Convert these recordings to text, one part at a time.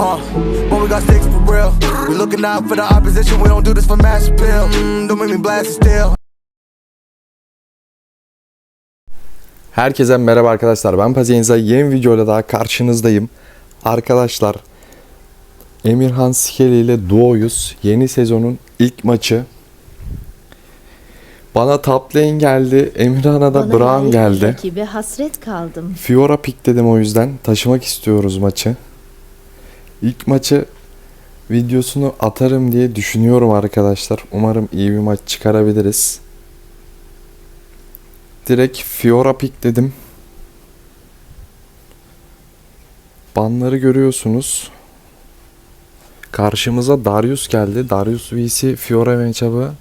Uh, when we got sticks for real. We looking out for the opposition. We don't do this for mass appeal. Mm, don't make me blast it still. Herkese merhaba arkadaşlar. Ben Pazienza yeni videoyla daha karşınızdayım. Arkadaşlar Emirhan Skeli ile duoyuz. Yeni sezonun ilk maçı. Bana top lane geldi. Emirhan'a da Bana Braum geldi. Rakibe hasret kaldım. Fiora pick dedim o yüzden. Taşımak istiyoruz maçı. İlk maçı videosunu atarım diye düşünüyorum arkadaşlar. Umarım iyi bir maç çıkarabiliriz. Direkt Fiora pick dedim. Banları görüyorsunuz. Karşımıza Darius geldi. Darius vs Fiora matchup'ı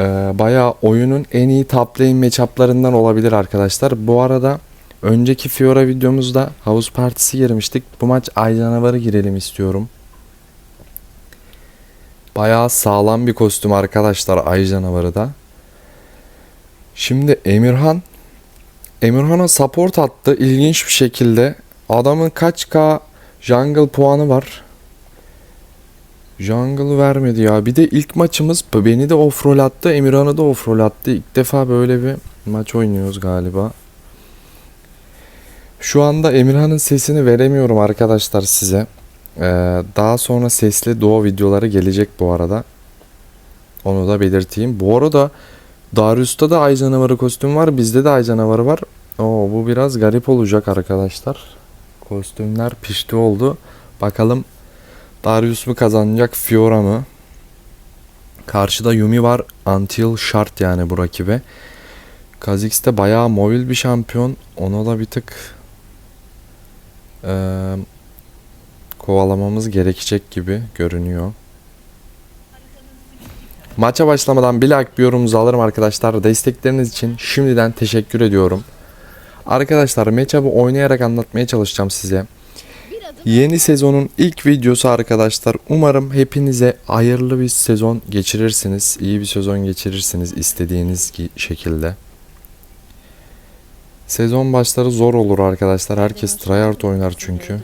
ee, bayağı oyunun en iyi top lane matchup'larından olabilir arkadaşlar. Bu arada önceki Fiora videomuzda havuz partisi girmiştik. Bu maç Ay Canavarı girelim istiyorum. Bayağı sağlam bir kostüm arkadaşlar Ay Canavarı da. Şimdi Emirhan Emirhan'a support attı ilginç bir şekilde. Adamın kaç K jungle puanı var. Jungle vermedi ya. Bir de ilk maçımız beni de offroll attı. Emirhan'ı da offroll attı. İlk defa böyle bir maç oynuyoruz galiba. Şu anda Emirhan'ın sesini veremiyorum arkadaşlar size. Ee, daha sonra sesli duo videoları gelecek bu arada. Onu da belirteyim. Bu arada Darius'ta da Ay kostüm var. Bizde de Ay Canavarı var. Oo, bu biraz garip olacak arkadaşlar. Kostümler pişti oldu. Bakalım Darius mu kazanacak Fiora mı? Karşıda Yumi var. Until şart yani bu rakibe. Kha'Zix de bayağı mobil bir şampiyon. Ona da bir tık eee, kovalamamız gerekecek gibi görünüyor. Maça başlamadan bir like bir yorumunuzu alırım arkadaşlar. Destekleriniz için şimdiden teşekkür ediyorum. Arkadaşlar matchup'ı oynayarak anlatmaya çalışacağım size. Yeni sezonun ilk videosu arkadaşlar. Umarım hepinize hayırlı bir sezon geçirirsiniz. İyi bir sezon geçirirsiniz istediğiniz ki- şekilde. Sezon başları zor olur arkadaşlar. Herkes tryhard oynar çünkü.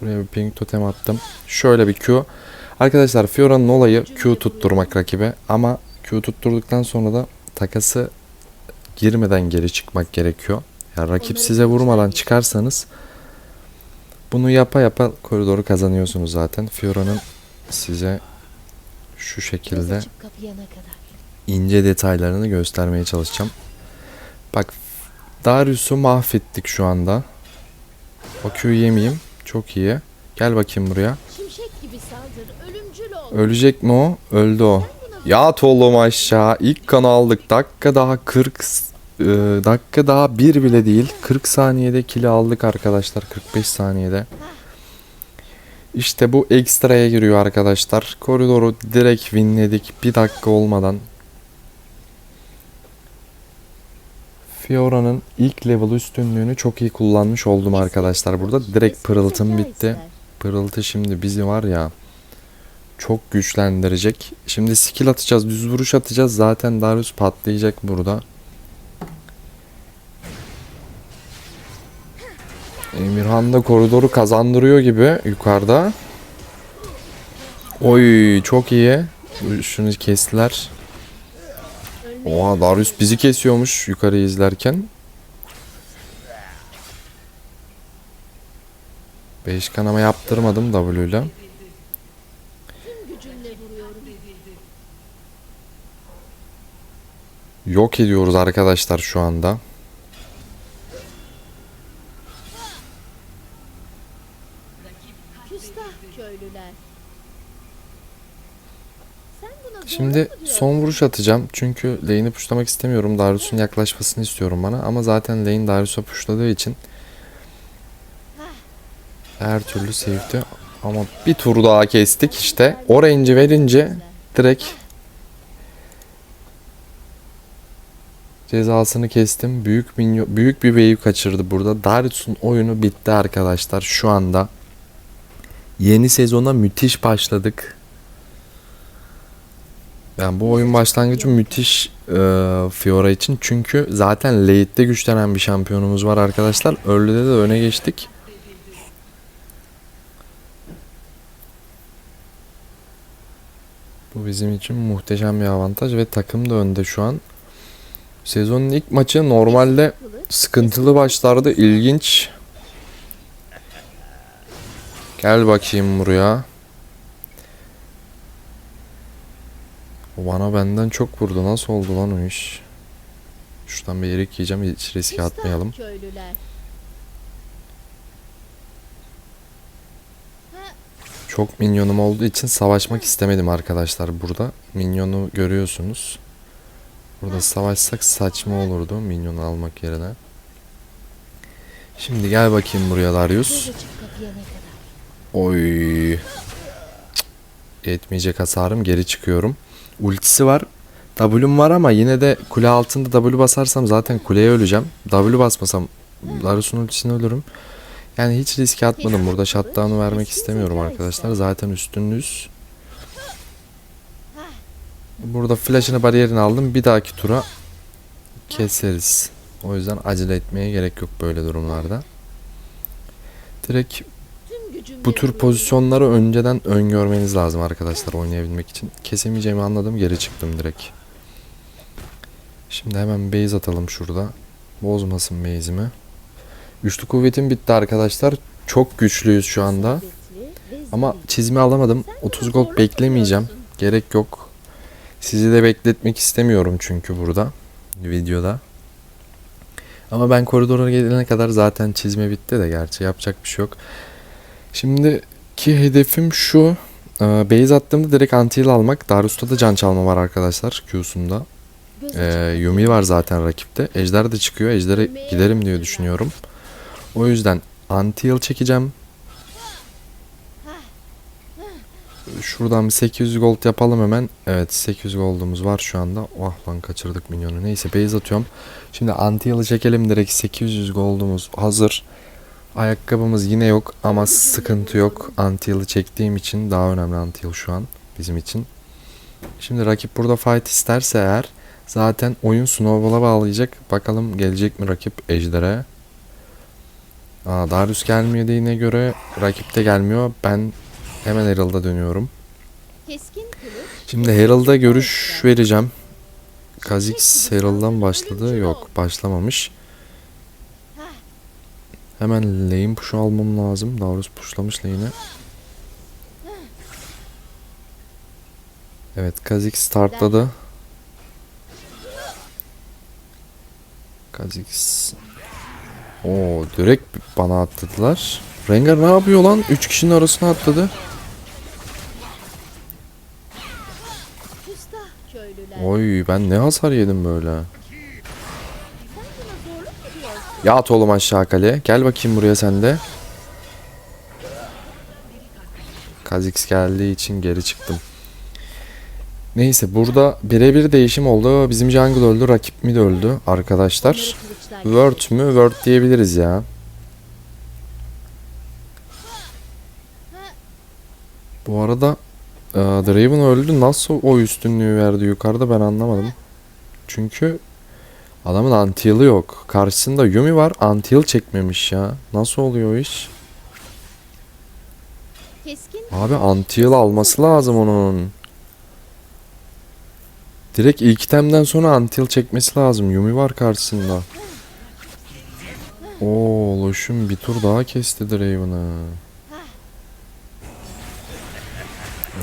Buraya bir ping totem attım. Şöyle bir Q. Arkadaşlar Fiora'nın olayı Q tutturmak rakibe. Ama Q tutturduktan sonra da takası girmeden geri çıkmak gerekiyor. Yani rakip size vurmadan çıkarsanız bunu yapa yapa koridoru kazanıyorsunuz zaten. Fiora'nın size şu şekilde ince detaylarını göstermeye çalışacağım. Bak Darius'u mahvettik şu anda. O Q'yu yemeyeyim. Çok iyi. Gel bakayım buraya. Şimşek gibi saldır, ölümcül ol. Ölecek mi o? Öldü o. Yat oğlum aşağı. İlk kanı aldık. Dakika daha 40 e, dakika daha bir bile değil. 40 saniyede kili aldık arkadaşlar. 45 saniyede. İşte bu ekstraya giriyor arkadaşlar. Koridoru direkt winledik. Bir dakika olmadan. Fiora'nın ilk level üstünlüğünü çok iyi kullanmış oldum arkadaşlar. Burada direkt pırıltım bitti. Pırıltı şimdi bizi var ya çok güçlendirecek. Şimdi skill atacağız, düz vuruş atacağız. Zaten Darius patlayacak burada. Emirhan da koridoru kazandırıyor gibi yukarıda. Oy çok iyi. Şunu kestiler. Oha Darius bizi kesiyormuş yukarıyı izlerken. 5 kanama yaptırmadım W ile. Yok ediyoruz arkadaşlar şu anda. Küstah köylüler. Sen buna doğru Şimdi son vuruş atacağım. Çünkü lane'i puşlamak istemiyorum. Darius'un yaklaşmasını istiyorum bana. Ama zaten lane Darius'a puşladığı için her türlü safety. Ama bir tur daha kestik işte. O verince direkt cezasını kestim. Büyük minyo, büyük bir wave kaçırdı burada. Darius'un oyunu bitti arkadaşlar şu anda. Yeni sezona müthiş başladık. Yani bu oyun başlangıcı müthiş e, Fiora için. Çünkü zaten late'de güçlenen bir şampiyonumuz var arkadaşlar. Early'de de öne geçtik. Bu bizim için muhteşem bir avantaj ve takım da önde şu an. Sezonun ilk maçı normalde sıkıntılı başlardı. ilginç. Gel bakayım buraya. Bana benden çok vurdu. Nasıl oldu lan o iş? Şuradan bir erik yiyeceğim. Hiç riske atmayalım. Köylüler. Çok minyonum olduğu için savaşmak istemedim arkadaşlar burada. Minyonu görüyorsunuz. Burada savaşsak saçma olurdu minyonu almak yerine. Şimdi gel bakayım buraya Darius. Oy. Cık. Yetmeyecek hasarım geri çıkıyorum. Ultisi var. W'm var ama yine de kule altında W basarsam zaten kuleye öleceğim. W basmasam Darius'un ultisini ölürüm. Yani hiç riske atmadım. Burada shutdown'u vermek istemiyorum arkadaşlar. Zaten üstünlüğüz. Burada flash'ını bariyerini aldım. Bir dahaki tura keseriz. O yüzden acele etmeye gerek yok böyle durumlarda. Direkt bu tür pozisyonları önceden öngörmeniz lazım arkadaşlar oynayabilmek için. Kesemeyeceğimi anladım geri çıktım direkt. Şimdi hemen base atalım şurada. Bozmasın base'imi. Üçlü kuvvetim bitti arkadaşlar. Çok güçlüyüz şu anda. Ama çizimi alamadım. Sen 30 buna gold beklemeyeceğim. Gerek yok. Sizi de bekletmek istemiyorum çünkü burada. Videoda. Ama ben koridora gelene kadar zaten çizme bitti de gerçi yapacak bir şey yok. Şimdiki hedefim şu. Ee, Base attığımda direkt anti almak. Darius'ta da can çalma var arkadaşlar Q'sunda. Açıp Yumi var zaten rakipte. Ejder de çıkıyor. Ejder'e giderim diye düşünüyorum. O yüzden anti çekeceğim. Şuradan bir 800 gold yapalım hemen. Evet 800 gold'umuz var şu anda. Oh lan kaçırdık minyonu. Neyse base atıyorum. Şimdi anti çekelim direkt 800 gold'umuz hazır. Ayakkabımız yine yok ama sıkıntı yok. Anti çektiğim için daha önemli anti şu an bizim için. Şimdi rakip burada fight isterse eğer zaten oyun snowball'a bağlayacak. Bakalım gelecek mi rakip Ejder'e. Aa, Darius gelmiyor dediğine göre rakip de gelmiyor. Ben hemen Herald'a dönüyorum. Şimdi Herald'a görüş vereceğim. Kha'Zix Herald'dan başladı. Yok başlamamış. Hemen lane push'u almam lazım. Darius pushlamış lane'i. Evet Kha'Zix startladı. Kha'Zix Oo direkt bana atladılar. Rengar ne yapıyor lan? 3 kişinin arasına atladı. Oy ben ne hasar yedim böyle. Diyorsun? Yat oğlum aşağı kale. Gel bakayım buraya sen de. Kha'Zix geldiği için geri çıktım. Neyse burada birebir değişim oldu. Bizim jungle öldü, rakip mid öldü arkadaşlar. Word mü? Word diyebiliriz ya. Bu arada e, Draven öldü. Nasıl o üstünlüğü verdi yukarıda ben anlamadım. Çünkü adamın anti-heal'ı yok. Karşısında Yumi var. Anti-heal çekmemiş ya. Nasıl oluyor iş? Keskin Abi anti-heal alması lazım onun. Direkt ilk itemden sonra anti-heal çekmesi lazım. Yumi var karşısında. Oo, Loşun bir tur daha kesti Draven'ı.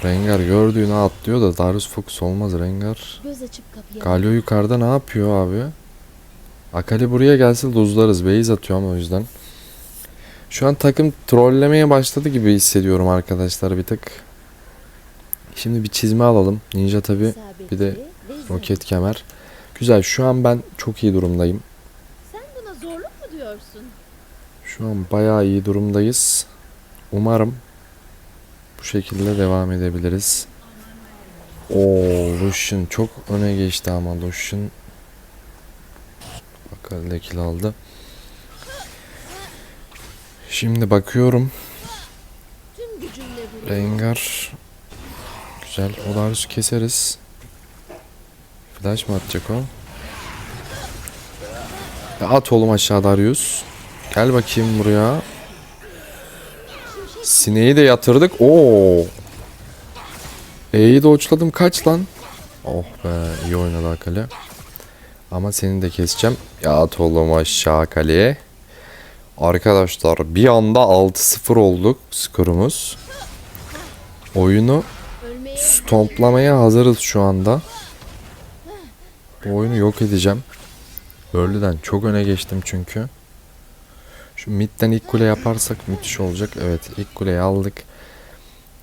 Rengar gördüğünü atlıyor da Darius Fox olmaz Rengar. Galio yukarıda ne yapıyor abi? Akali buraya gelse luzlarız. Base atıyorum o yüzden. Şu an takım trollemeye başladı gibi hissediyorum arkadaşlar bir tık. Şimdi bir çizme alalım. Ninja tabi bir de roket kemer. Güzel şu an ben çok iyi durumdayım. Sen buna zorluk mu diyorsun? Şu an bayağı iyi durumdayız. Umarım bu şekilde devam edebiliriz. Oo Lucian çok öne geçti ama Lucian Kill aldı. Şimdi bakıyorum. Rengar güzel. Olarus keseriz. Flash mı atacak o? At oğlum aşağıda arıyoruz. Gel bakayım buraya. Sineği de yatırdık. Oo. E'yi de uçladım. Kaç lan? Oh be iyi oynadı Akali. Ama seni de keseceğim. Ya at oğlum. Arkadaşlar bir anda 6-0 olduk skorumuz. Oyunu stomplamaya hazırız şu anda. Bu oyunu yok edeceğim. Early'den çok öne geçtim çünkü. Şu midden ilk kule yaparsak müthiş olacak. Evet ilk kuleyi aldık.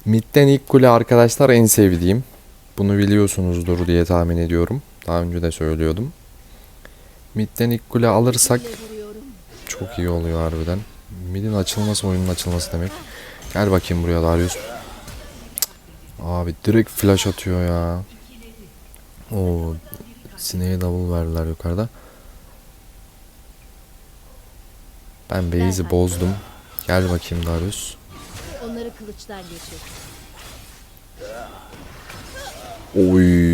Midden ilk kule arkadaşlar en sevdiğim. Bunu biliyorsunuzdur diye tahmin ediyorum. Daha önce de söylüyordum. Midden ilk kule alırsak çok iyi oluyor harbiden. Midin açılması oyunun açılması demek. Gel bakayım buraya Darius. Cık. Abi direkt flash atıyor ya. O sineğe double verdiler yukarıda. Ben base'i bozdum. Gel bakayım Darius. Onları kılıçlar geçir. Oy.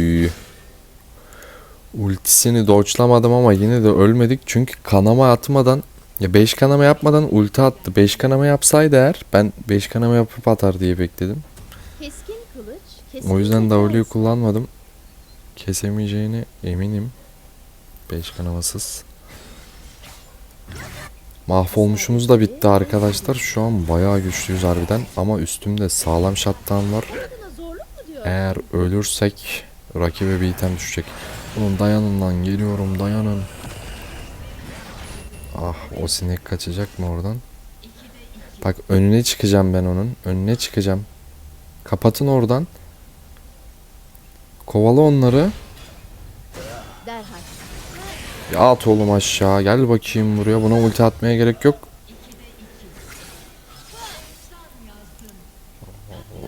Ultisini dodge'lamadım ama yine de ölmedik. Çünkü kanama atmadan ya 5 kanama yapmadan ulti attı. 5 kanama yapsaydı eğer ben 5 kanama yapıp atar diye bekledim. Keskin kılıç. Kesin O yüzden W'yu kullanmadım. Kesemeyeceğine eminim. 5 kanamasız. Mahvolmuşumuz da bitti arkadaşlar. Şu an bayağı güçlüyüz harbiden. Ama üstümde sağlam shutdown var. Eğer ölürsek rakibe bir item düşecek. Oğlum dayanın lan geliyorum dayanın. Ah o sinek kaçacak mı oradan? Bak önüne çıkacağım ben onun. Önüne çıkacağım. Kapatın oradan. Kovala onları. Ya at oğlum aşağı. Gel bakayım buraya. Buna ulti atmaya gerek yok.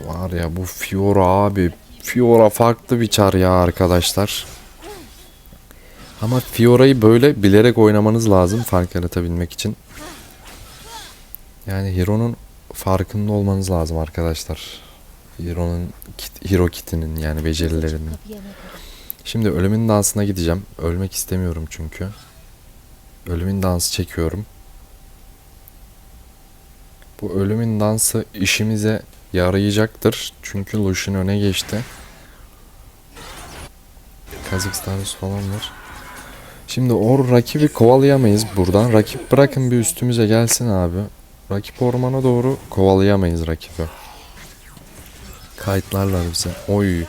Var ya bu Fiora abi. Fiora farklı bir çar ya arkadaşlar. Ama Fiora'yı böyle bilerek oynamanız lazım fark yaratabilmek için. Yani Hero'nun farkında olmanız lazım arkadaşlar. Hero'nun kit, Hero kitinin yani becerilerinin. Şimdi ölümün dansına gideceğim. Ölmek istemiyorum çünkü. Ölümün dansı çekiyorum. Bu ölümün dansı işimize yarayacaktır. Çünkü Lucian öne geçti. Kazakhstan'ız falan var. Şimdi o rakibi kovalayamayız buradan. Rakip bırakın bir üstümüze gelsin abi. Rakip ormana doğru kovalayamayız rakibi. Kayıtlarlar bize. Oy.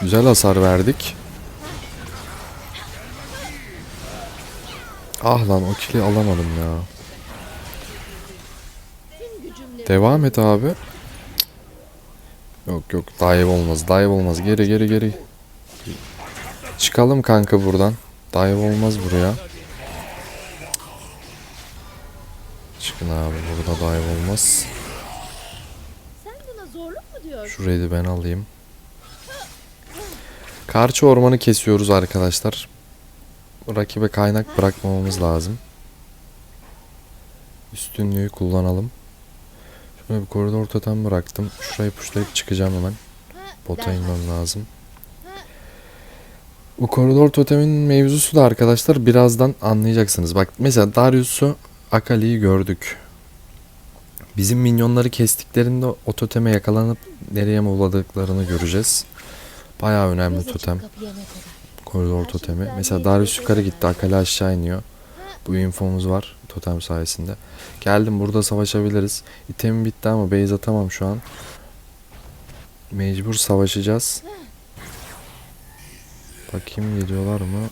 Güzel hasar verdik. Ah lan o kili alamadım ya. Devam et abi. Yok yok dive olmaz dive olmaz geri geri geri. Çıkalım kanka buradan. Dive olmaz buraya. Çıkın abi burada dive olmaz. Sen buna zorluk mu diyorsun? Şu red'i ben alayım. Karşı ormanı kesiyoruz arkadaşlar. Rakibe kaynak bırakmamamız lazım. Üstünlüğü kullanalım. Şöyle bir koridor totem bıraktım. Şurayı puşlayıp çıkacağım hemen. Bota inmem lazım. Bu koridor totemin mevzusu da arkadaşlar birazdan anlayacaksınız. Bak mesela Darius'u Akali'yi gördük. Bizim minyonları kestiklerinde o toteme yakalanıp nereye movladıklarını göreceğiz. Bayağı önemli totem. Koridor totemi. Mesela Darius yukarı gitti. Akali aşağı iniyor. Bu infomuz var totem sayesinde. Geldim burada savaşabiliriz. İtemim bitti ama base atamam şu an. Mecbur savaşacağız. Bakayım geliyorlar mı?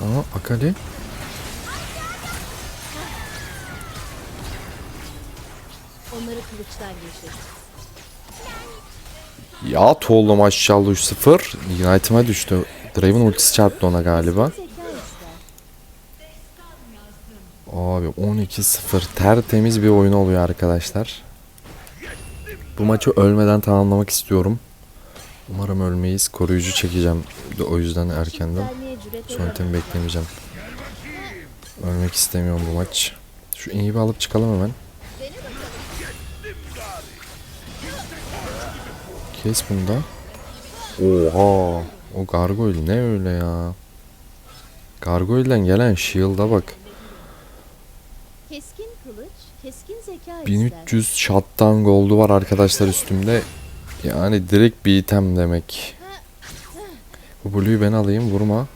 Aa Akali. Onları kılıçlar geçir. Ya oğlum aşağı 3-0. Ignite'ıma düştü. Draven ultisi çarptı ona galiba. Abi 12-0 tertemiz bir oyun oluyor arkadaşlar. Bu maçı ölmeden tamamlamak istiyorum. Umarım ölmeyiz. Koruyucu çekeceğim. O yüzden erkenden. Son itemi beklemeyeceğim. Ölmek istemiyorum bu maç. Şu inhibi alıp çıkalım hemen. Kes bunu da. Oha. O gargoyle ne öyle ya. Gargoyle'den gelen shield'a bak. Keskin kılıç, keskin zeka ister. 1300 shutdown gold'u var arkadaşlar üstümde. Yani direkt bir item demek. Bu Blue'yu ben alayım vurma.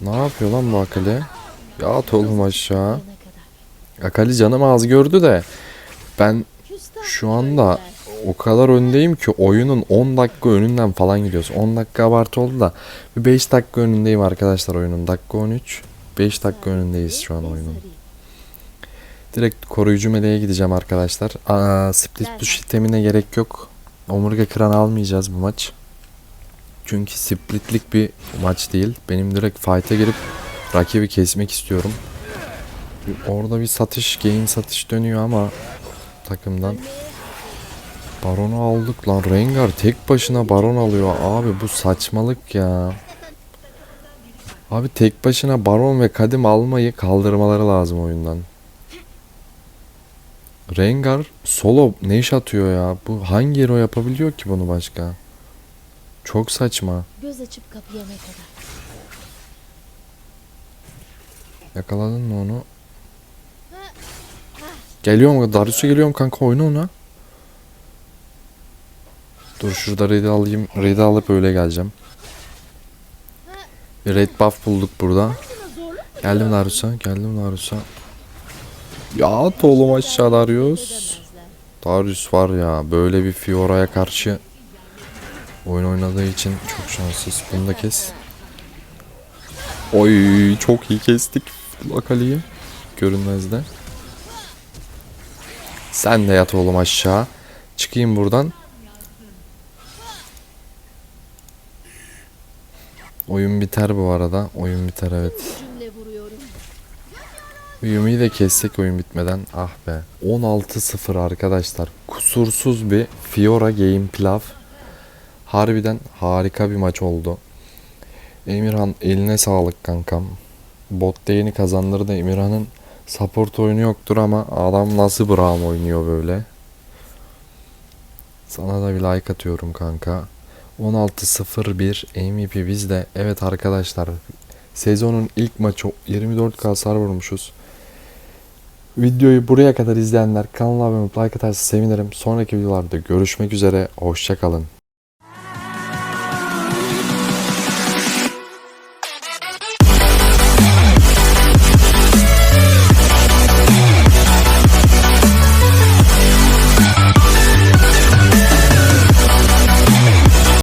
Ne yapıyor lan bu Akali? Ya at oğlum aşağı. Akali canım az gördü de. Ben şu anda o kadar öndeyim ki oyunun 10 dakika önünden falan gidiyoruz. 10 dakika abartı oldu da bir 5 dakika önündeyim arkadaşlar oyunun. Dakika 13. 5 dakika önündeyiz şu an oyunun. Direkt koruyucu meleğe gideceğim arkadaşlar. Aa, split push itemine gerek yok. Omurga kıran almayacağız bu maç. Çünkü splitlik bir maç değil. Benim direkt fight'e girip rakibi kesmek istiyorum. Orada bir satış, gain satış dönüyor ama takımdan. Baron'u aldık lan. Rengar tek başına baron alıyor. Abi bu saçmalık ya. Abi tek başına baron ve kadim almayı kaldırmaları lazım oyundan. Rengar solo ne iş atıyor ya? Bu hangi hero yapabiliyor ki bunu başka? Çok saçma. Göz açıp kapayana kadar. Yakaladın mı onu? Geliyor mu? Darius'a geliyorum kanka oyna ona. Dur şurada raid'i alayım. Raid'i alıp öyle geleceğim. Bir raid buff bulduk burada. Geldim Darius'a. Geldim Darius'a. Ya at oğlum aşağı Darius. Darius var ya böyle bir Fiora'ya karşı oyun oynadığı için çok şanssız. Bunu da kes. Oy çok iyi kestik Akali'yi. Görünmezde. Sen de yat oğlum aşağı. Çıkayım buradan. Oyun biter bu arada. Oyun biter evet. Yumi'yi de kessek oyun bitmeden. Ah be. 16-0 arkadaşlar. Kusursuz bir Fiora Game Pilav. Harbiden harika bir maç oldu. Emirhan eline sağlık kankam. Bot değini kazandırdı. Emirhan'ın support oyunu yoktur ama adam nasıl Braum oynuyor böyle. Sana da bir like atıyorum kanka. 16-0-1 MVP bizde. Evet arkadaşlar Sezonun ilk maçı 24k hasar vurmuşuz. Videoyu buraya kadar izleyenler kanala abone olup like atarsa sevinirim. Sonraki videolarda görüşmek üzere. Hoşçakalın.